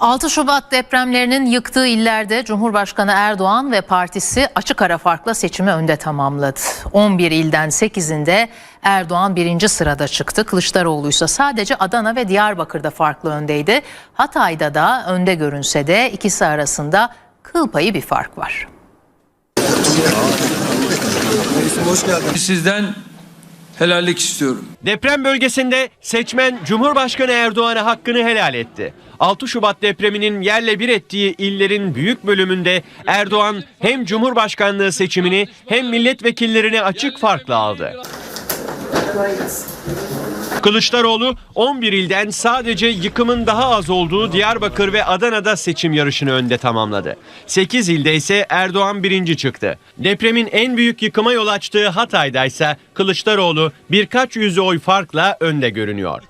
6 Şubat depremlerinin yıktığı illerde Cumhurbaşkanı Erdoğan ve partisi açık ara farkla seçimi önde tamamladı. 11 ilden 8'inde Erdoğan birinci sırada çıktı. Kılıçdaroğlu ise sadece Adana ve Diyarbakır'da farklı öndeydi. Hatay'da da önde görünse de ikisi arasında kıl payı bir fark var. Sizden helallik istiyorum. Deprem bölgesinde seçmen Cumhurbaşkanı Erdoğan'a hakkını helal etti. 6 Şubat depreminin yerle bir ettiği illerin büyük bölümünde Erdoğan hem Cumhurbaşkanlığı seçimini hem milletvekillerini açık farkla aldı. Kılıçdaroğlu 11 ilden sadece yıkımın daha az olduğu Diyarbakır ve Adana'da seçim yarışını önde tamamladı. 8 ilde ise Erdoğan birinci çıktı. Depremin en büyük yıkıma yol açtığı Hatay'da ise Kılıçdaroğlu birkaç yüz oy farkla önde görünüyor.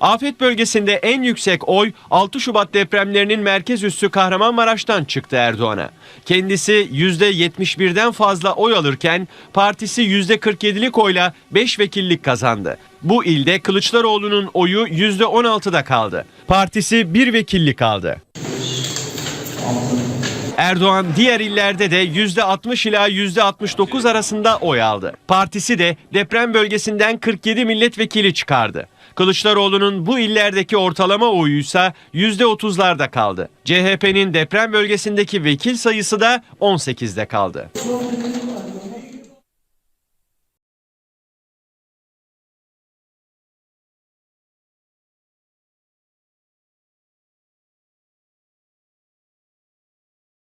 Afet bölgesinde en yüksek oy 6 Şubat depremlerinin merkez üssü Kahramanmaraş'tan çıktı Erdoğan'a. Kendisi %71'den fazla oy alırken partisi %47'lik oyla 5 vekillik kazandı. Bu ilde Kılıçdaroğlu'nun oyu %16'da kaldı. Partisi bir vekillik aldı. Erdoğan diğer illerde de %60 ila %69 arasında oy aldı. Partisi de deprem bölgesinden 47 milletvekili çıkardı. Kılıçdaroğlu'nun bu illerdeki ortalama oyuysa %30'larda kaldı. CHP'nin deprem bölgesindeki vekil sayısı da 18'de kaldı.